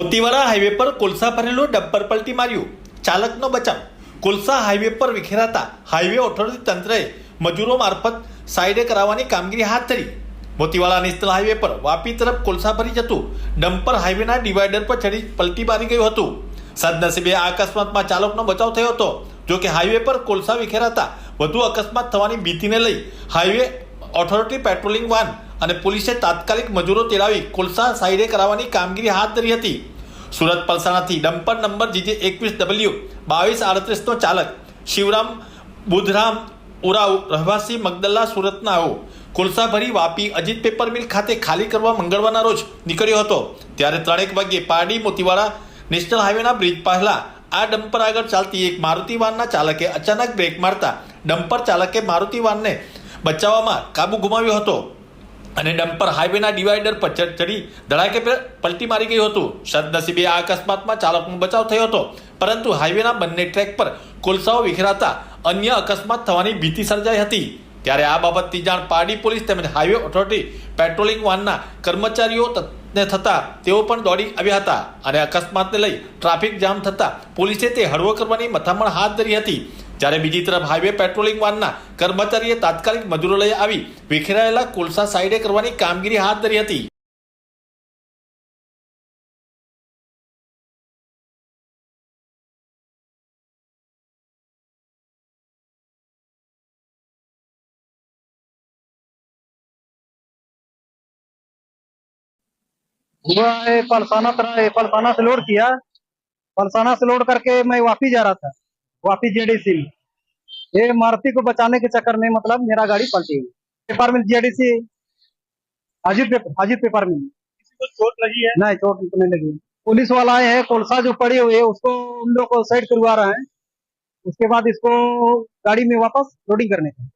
Motiwada highway પર કોલસા ભરેલું ડમ્પર પલટી માર્યું. ચાલકનો બચાવ. કોલસા હાઈવે પર વિખેરાતા હાઈવે ઓથોરિટી તંત્રએ મજૂરો મારફત સાઈડે કરાવવાની કામગીરી હાથ ધરી. મોતીવાડા નેશનલ હાઈવે પર વાપી તરફ કોલસા ભરી જતું ડમ્પર હાઈવેના ડિવાઈડર પર ચડી પલટી મારી ગયું હતું. સદનસીબે આ અકસ્માતમાં ચાલકનો બચાવ થયો હતો. જો કે હાઈવે પર કોલસા વિખેરાતા, વધુ અકસ્માત થવાની ભીતિને લઈ હાઈવે ઓથોરિટી પેટ્રોલિંગ વાન અને પોલીસે તાત્કાલિક મજૂરો તેડાવી કોલસા સાઈડે કરાવવાની કામગીરી હાથ ધરી હતી. સુરત પલસાણાથી ડમ્પર નંબર જીજે એકવીસ ડબલ્યુ બાવીસ આડત્રીસનો ચાલક શિવરામ બુધરામ ઉરાવ રહેવાસી મગદલ્લા સુરતના આવો. કોલસા ભરી વાપી અજીત પેપર મિલ ખાતે ખાલી કરવા મંગળવારના રોજ નીકળ્યો હતો. ત્યારે ત્રણેક વાગ્યે પારડી મોતીવાડા નેશનલ હાઈવેના બ્રિજ પહેલા આ ડમ્પર આગળ ચાલતી એક મારુતિ વાનના ચાલકે અચાનક બ્રેક મારતા ડમ્પર ચાલકે મારુતિ વાનને બચાવવામાં કાબુ ગુમાવ્યો હતો. અને ડમ્પર હાઈવેના ડિવાઈડર પર ચડી ધડાકે પલટી મારી ગયું હતું. સદનસીબે આ અકસ્માતમાં ચાલકનો બચાવ થયો હતો. પરંતુ હાઈવેના બંને ટ્રેક પર કોલસાઓ વિખેરાતા અન્ય અકસ્માત થવાની ભીતિ સર્જાઈ હતી. ત્યારે આ બાબતની જાણ પારડી પોલીસ તેમજ હાઈવે ઓથોરિટી પેટ્રોલિંગ વાનના કર્મચારીઓ ને થતા તેઓ પણ દોડી આવ્યા હતા. અને અકસ્માતને લઈ ટ્રાફિક જામ થતા પોલીસે તે હળવો કરવાની મથામણ હાથ ધરી હતી. જ્યારે બીજી તરફ હાઈવે પેટ્રોલિંગ વાનના કર્મચારીએ તાત્કાલિક મજૂરો લઈ આવી વિખેરાયેલા કોલસા સાઈડે કરવાની કામગીરી હાથ ધરી હતી हुआ है पलसाना तरह पलसाना से लोड किया पलसाना से लोड करके मैं वापिस जा रहा था वापिस जेडीसी ये मारुति को बचाने के चक्कर में मतलब मेरा गाड़ी पलटी हुई। पेपर मिल जेडीसी हाजिर पेपर हाजिर पेपर मिल। किसी को चोट लगी है? नहीं चोट नहीं लगी पुलिस वाला आए हैं कोलसा जो पड़ी हुई है उसको उन लोग को साइड करवा रहे हैं। उसके बाद इसको गाड़ी में वापस लोडिंग करने का।